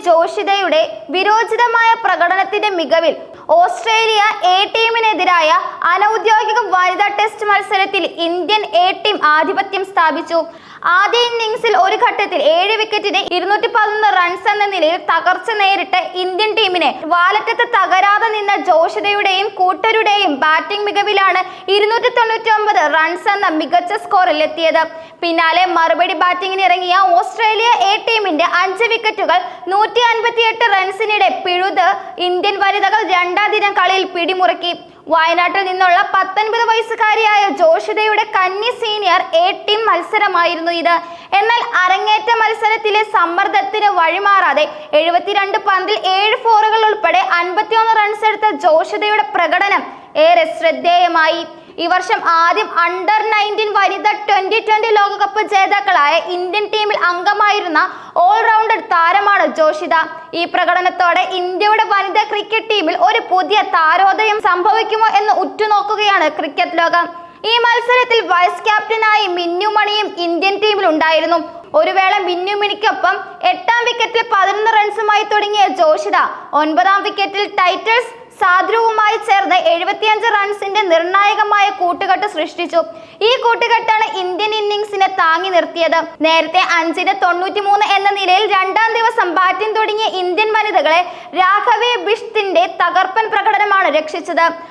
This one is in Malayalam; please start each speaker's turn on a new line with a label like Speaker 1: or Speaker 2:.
Speaker 1: ജോഷിതയുടെ വിരോചിതമായ പ്രകടനത്തിന്റെ മികവിൽ ഓസ്ട്രേലിയ എ ടീമിനെതിരായ അനൗദ്യോഗിക വനിതാ ടെസ്റ്റ് മത്സരത്തിൽ ഇന്ത്യൻ എ ടീം ആധിപത്യം സ്ഥാപിച്ചു. ആദ്യ ഇന്നിംഗ്സിൽ ഒരു ഘട്ടത്തിൽ ഏഴ് വിക്കറ്റിന് ഇരുന്നൂറ്റി പതിനൊന്ന് റൺസ് എന്ന നിലയിൽ തകർച്ച നേരിട്ട ഇന്ത്യൻ ടീമിനെ വാലറ്റത്ത് തകരാതെ നിന്ന ജോഷിതയുടെയും കൂട്ടരുടെയും ബാറ്റിംഗ് മികവിലാണ് ഇരുന്നൂറ്റി തൊണ്ണൂറ്റി ഒമ്പത് റൺസ് എന്ന മികച്ച സ്കോറിൽ എത്തിയത്. പിന്നാലെ മറുപടി ബാറ്റിംഗിന് ഇറങ്ങിയ ഓസ്ട്രേലിയ എ ടീമിന്റെ അഞ്ച് വിക്കറ്റുകൾ നൂറ്റി അൻപത്തിയെട്ട് റൺസിനിടെ പിഴുത് ഇന്ത്യൻ വനിതകൾ രണ്ടാം ദിനം കളിയിൽ പിടിമുറുക്കി. വയനാട്ടിൽ നിന്നുള്ള പത്തൊൻപത് വയസ്സുകാരിയായ ജോഷിതയുടെ കന്നി സീനിയർ എ ടീം മത്സരമായിരുന്നു ഇത്. എന്നാൽ അരങ്ങേറ്റ മത്സരത്തിലെ സമ്മർദ്ദത്തിന് വഴിമാറാതെ എഴുപത്തിരണ്ട് പന്തിൽ ഏഴ് ഫോറുകൾ ഉൾപ്പെടെ അൻപത്തിയൊന്ന് റൺസ് എടുത്ത ജോഷിതയുടെ പ്രകടനം ഏറെ ശ്രദ്ധേയമായി. ഈ വർഷം ആദ്യം അണ്ടർ നയന്റീൻ വനിത ട്വന്റി ട്വന്റി ലോകകപ്പ് ജേതാക്കളായ ഇന്ത്യൻ ടീമിൽ അംഗമായിരുന്ന ഓൾറൗണ്ടർ താരമാണ് ജോഷിത. ഈ പ്രകടനത്തോടെ ഇന്ത്യയുടെ ക്രിക്കറ്റ് ടീമിൽ ഒരു പുതിയ താരോദയം സംഭവിക്കുമോ എന്ന് ഉറ്റുനോക്കുകയാണ് ക്രിക്കറ്റ് ലോകം. ഈ മത്സരത്തിൽ വൈസ് ക്യാപ്റ്റനായി മിന്നു മണിയും ഇന്ത്യൻ ടീമിൽ ഉണ്ടായിരുന്നു. ഒരു വേള മിന്നു മിനിക്കൊപ്പം എട്ടാം വിക്കറ്റിൽ പതിനൊന്ന് റൺസുമായി തുടങ്ങിയ ജോഷിത ഒൻപതാം വിക്കറ്റിൽ ടൈറ്റൽസ് സാദ്രുവുമായി ചേർന്ന് എഴുപത്തിയഞ്ച് റൺസിന്റെ നിർണായകമായ കൂട്ടുകെട്ട് സൃഷ്ടിച്ചു. ഈ കൂട്ടുകെട്ടാണ് ഇന്ത്യൻ ഇന്നിംഗ്സിനെ താങ്ങി നിർത്തിയത്. നേരത്തെ അഞ്ചിന് തൊണ്ണൂറ്റിമൂന്ന് എന്ന നിലയിൽ രണ്ടാം ദിവസം ബാറ്റിംഗ് തുടങ്ങിയ ഇന്ത്യൻ വനിതകളെ രാഘവേ ബിഷ്തിന്റെ തകർപ്പൻ പ്രകടനമാണ് രക്ഷിച്ചത്.